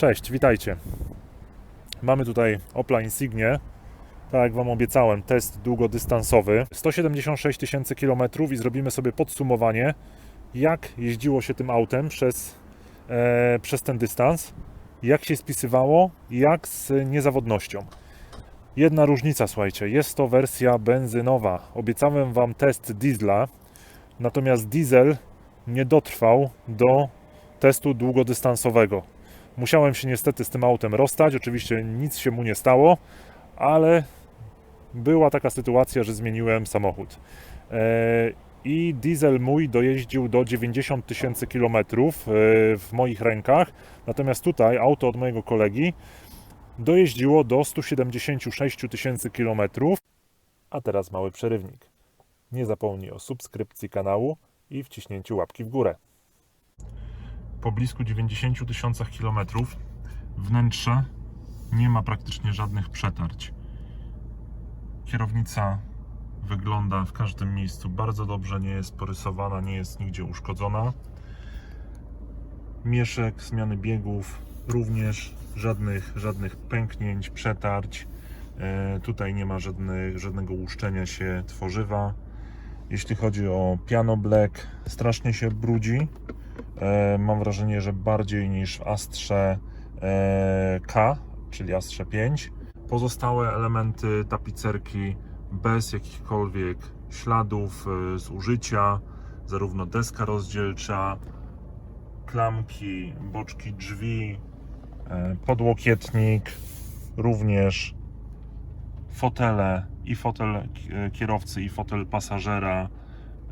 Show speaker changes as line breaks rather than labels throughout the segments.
Cześć, witajcie. Mamy tutaj Opla Insignie. Tak jak Wam obiecałem, test długodystansowy. 176 tysięcy kilometrów i zrobimy sobie podsumowanie, jak jeździło się tym autem przez, e, przez ten dystans, jak się spisywało, jak z niezawodnością. Jedna różnica, słuchajcie, jest to wersja benzynowa. Obiecałem Wam test diesla, natomiast diesel nie dotrwał do testu długodystansowego. Musiałem się niestety z tym autem rozstać. Oczywiście nic się mu nie stało, ale była taka sytuacja, że zmieniłem samochód. E, I diesel mój dojeździł do 90 tysięcy kilometrów e, w moich rękach. Natomiast tutaj auto od mojego kolegi dojeździło do 176 tysięcy kilometrów. A teraz mały przerywnik. Nie zapomnij o subskrypcji kanału i wciśnięciu łapki w górę po blisku 90 tysiącach kilometrów wnętrze nie ma praktycznie żadnych przetarć. Kierownica wygląda w każdym miejscu bardzo dobrze, nie jest porysowana, nie jest nigdzie uszkodzona. Mieszek, zmiany biegów również żadnych, żadnych pęknięć, przetarć. E, tutaj nie ma żadnego łuszczenia się tworzywa. Jeśli chodzi o piano black, strasznie się brudzi. E, mam wrażenie, że bardziej niż w Astrze e, K, czyli Astrze 5. Pozostałe elementy tapicerki bez jakichkolwiek śladów e, zużycia, zarówno deska rozdzielcza, klamki, boczki drzwi, podłokietnik, również fotele i fotel kierowcy i fotel pasażera,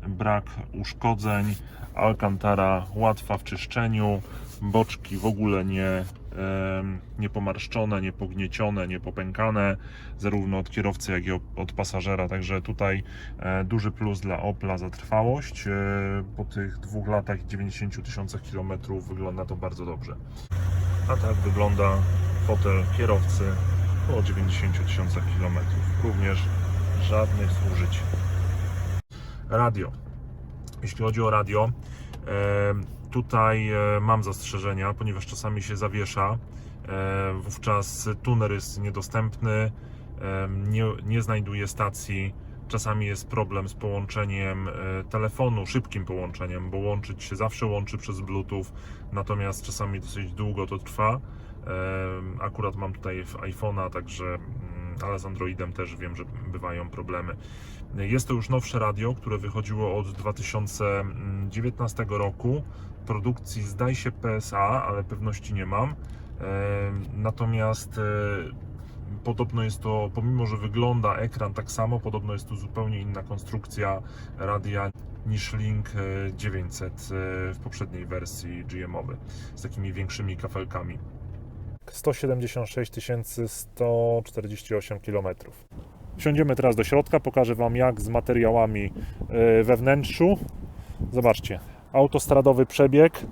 brak uszkodzeń. Alcantara łatwa w czyszczeniu, boczki w ogóle nie, nie pomarszczone, nie popękane, zarówno od kierowcy, jak i od pasażera. Także tutaj e, duży plus dla Opla za trwałość. E, po tych dwóch latach i 90 tysiącach kilometrów wygląda to bardzo dobrze. A tak wygląda fotel kierowcy po 90 tysiącach kilometrów. Również żadnych zużyć. Radio. Jeśli chodzi o radio, tutaj e, mam zastrzeżenia, ponieważ czasami się zawiesza. Wówczas tuner jest niedostępny, nie, nie znajduje stacji. Czasami jest problem z połączeniem e, telefonu, szybkim połączeniem, bo łączyć się zawsze łączy przez Bluetooth, natomiast czasami dosyć długo to trwa. Akurat mam tutaj iPhone'a, także ale z Androidem też wiem, że bywają problemy. Jest to już nowsze radio, które wychodziło od 2019 roku. Produkcji zdaje się PSA, ale pewności nie mam. Natomiast e, podobno jest to, pomimo że wygląda ekran tak samo, podobno jest to zupełnie inna konstrukcja radia niż Link 900 e, w poprzedniej wersji GM-owej, z takimi większymi kafelkami. 176 148 km. Wsiądziemy teraz do środka, pokażę Wam jak z materiałami e, we wnętrzu. Zobaczcie, autostradowy przebieg,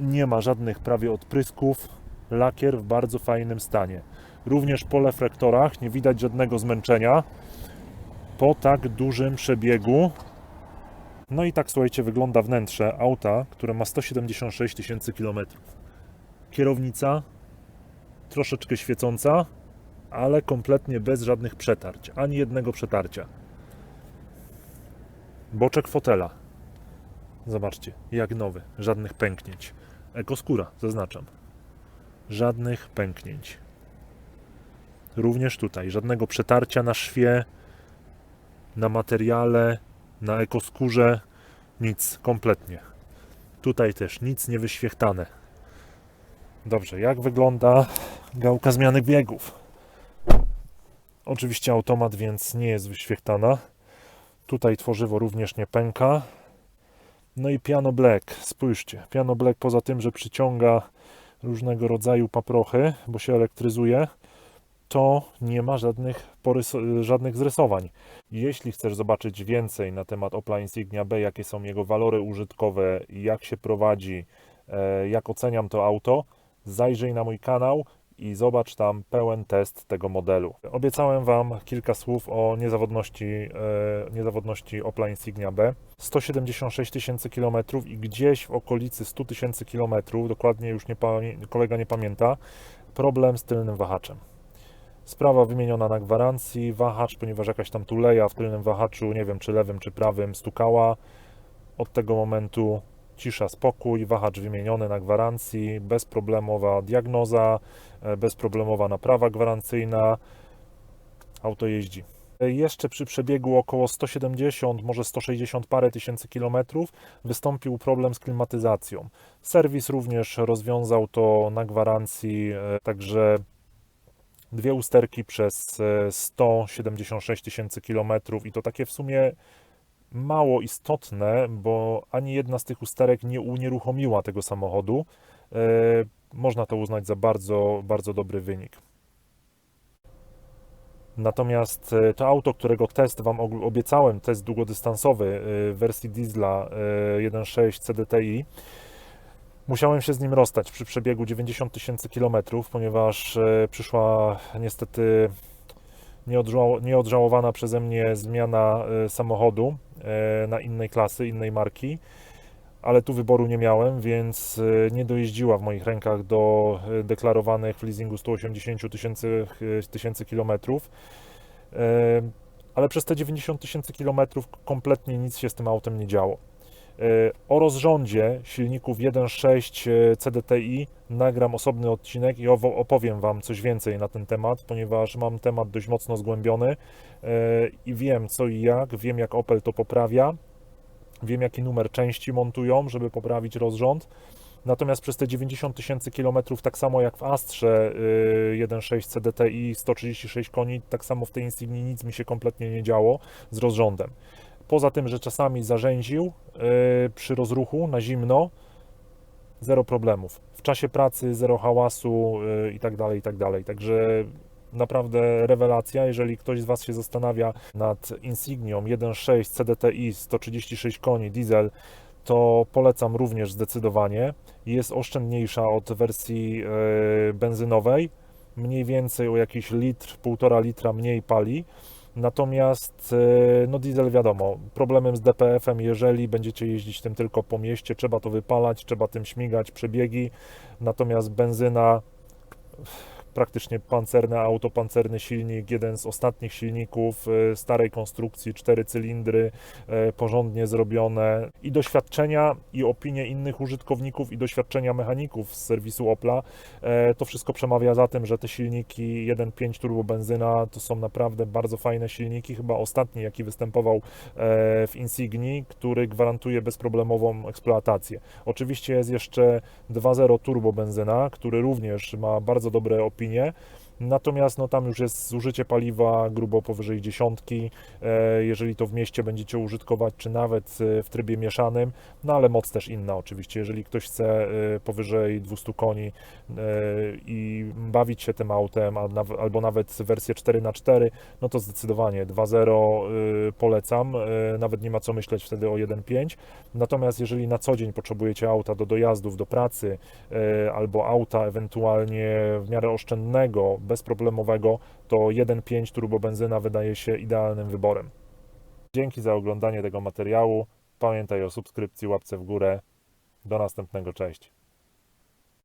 nie ma żadnych prawie odprysków, lakier w bardzo fajnym stanie. Również po reflektorach nie widać żadnego zmęczenia po tak dużym przebiegu. No i tak słuchajcie, wygląda wnętrze auta, które ma 176 tysięcy kilometrów. Kierownica troszeczkę świecąca, ale kompletnie bez żadnych przetarć, ani jednego przetarcia. Boczek fotela. Zobaczcie, jak nowy, żadnych pęknięć. Ekoskóra, zaznaczam. Żadnych pęknięć. Również tutaj, żadnego przetarcia na szwie, na materiale, na ekoskórze, nic kompletnie. Tutaj też nic nie wyświechtane. Dobrze, jak wygląda gałka zmiany biegów? Oczywiście automat, więc nie jest wyświechtana. Tutaj tworzywo również nie pęka. No i piano black, spójrzcie. Piano black poza tym, że przyciąga różnego rodzaju paprochy, bo się elektryzuje, to nie ma żadnych, porys- żadnych zrysowań. Jeśli chcesz zobaczyć więcej na temat Opla Insignia B, jakie są jego walory użytkowe, jak się prowadzi, e, jak oceniam to auto, zajrzyj na mój kanał i zobacz tam pełen test tego modelu. Obiecałem Wam kilka słów o niezawodności, e, niezawodności Opla Insignia B. 176 tysięcy kilometrów i gdzieś w okolicy 100 tysięcy kilometrów, dokładnie już nie, kolega nie pamięta, problem z tylnym wahaczem. Sprawa wymieniona na gwarancji, wahacz, ponieważ jakaś tam tuleja w tylnym wahaczu, nie wiem czy lewym czy prawym, stukała. Od tego momentu cisza, spokój, wahacz wymieniony na gwarancji, bezproblemowa diagnoza, e, bezproblemowa naprawa gwarancyjna. Auto jeździ. E, Jeszcze przy przebiegu około 170, może 160 parę tysięcy kilometrów wystąpił problem z klimatyzacją. Serwis również rozwiązał to na gwarancji, e, także dwie usterki przez e, 176 tysięcy kilometrów i to takie w sumie mało istotne, bo ani jedna z tych usterek nie unieruchomiła tego samochodu. E, Można to uznać za bardzo, bardzo dobry wynik. Natomiast e, to auto, którego test Wam obiecałem, test długodystansowy e, w wersji diesla e, 1.6 CDTI, musiałem się z nim rozstać przy przebiegu 90 tysięcy kilometrów, ponieważ przyszła niestety nieodżałowana przeze mnie zmiana e, samochodu e, na innej klasy, innej marki, ale tu wyboru nie miałem, więc e, nie dojeździła w moich rękach do deklarowanych w leasingu 180 tysięcy kilometrów. Ale przez te 90 tysięcy kilometrów kompletnie nic się z tym autem nie działo. E, O rozrządzie silników 1.6 e, CDTI nagram osobny odcinek i opowiem Wam coś więcej na ten temat, ponieważ mam temat dość mocno zgłębiony e, i wiem co i jak, wiem jak Opel to poprawia, wiem jaki numer części montują, żeby poprawić rozrząd. Natomiast przez te 90 tysięcy kilometrów, tak samo jak w Astrze y, 1.6 CDTI 136 koni, tak samo w tej Insignii nic mi się kompletnie nie działo z rozrządem. Poza tym, że czasami zarzęził y, przy rozruchu na zimno, zero problemów. W czasie pracy zero hałasu y, i tak dalej, i tak dalej. Także naprawdę rewelacja. Jeżeli ktoś z Was się zastanawia nad Insignią 1.6 CDTI 136 koni diesel, to polecam również zdecydowanie. Jest oszczędniejsza od wersji y, benzynowej. Mniej więcej o jakiś litr, półtora litra mniej pali. Natomiast e, no diesel wiadomo, problemem z DPF-em, jeżeli będziecie jeździć tym tylko po mieście, trzeba to wypalać, trzeba tym śmigać, przebiegi. Natomiast benzyna praktycznie pancerne auto, pancerny silnik, jeden z ostatnich silników e, starej konstrukcji, cztery cylindry, e, porządnie zrobione i doświadczenia i opinie innych użytkowników i doświadczenia mechaników z serwisu Opla, e, to wszystko przemawia za tym, że te silniki 1.5 turbo benzyna to są naprawdę bardzo fajne silniki, chyba ostatni jaki występował w Insignii, który gwarantuje bezproblemową eksploatację. Oczywiście jest jeszcze 2.0 turbo benzyna, który również ma bardzo dobre opinie. opinię Natomiast no, tam już jest zużycie paliwa grubo powyżej dziesiątki, e, jeżeli to w mieście będziecie użytkować, czy nawet e, w trybie mieszanym, no ale moc też inna oczywiście. Jeżeli ktoś chce e, powyżej 200 koni i bawić się tym autem, albo nawet wersję 4x4, no to zdecydowanie 2.0 e, polecam, nawet nie ma co myśleć wtedy o 1.5. Natomiast jeżeli na co dzień potrzebujecie auta do dojazdów, do pracy, albo auta ewentualnie w miarę oszczędnego, bezproblemowego, to 1.5 turbobenzyna wydaje się idealnym wyborem. Dzięki za oglądanie tego materiału. Pamiętaj o subskrypcji, łapce w górę. Do następnego, cześć.